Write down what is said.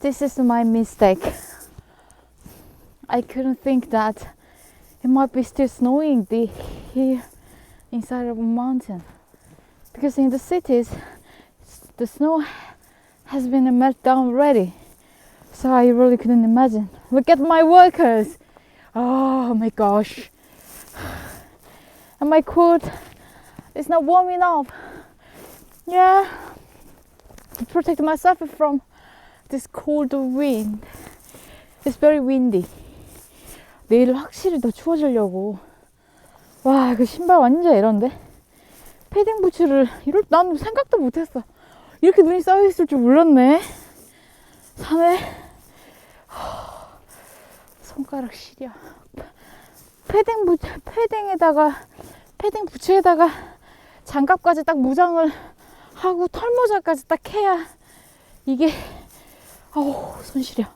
This is my mistake. I couldn't think that it might be still snowing the, here inside of a mountain. Because in the cities, the snow has been a meltdown already. So I really couldn't imagine. Look at my workers. Oh my gosh. And my coat is not warm enough. Yeah. To protect myself from this cold wind. It's very windy. 내일 확실히 더 추워지려고. 와, 그 신발 완전 이런데? 패딩 부츠를, 이럴, 난 생각도 못했어. 이렇게 눈이 쌓여있을 줄 몰랐네. 산에. 하, 손가락 시려. 패딩 부, 패딩에다가, 패딩 부츠에다가 장갑까지 딱 무장을 하고 털모자까지 딱 해야 이게, 어우, 손 시려.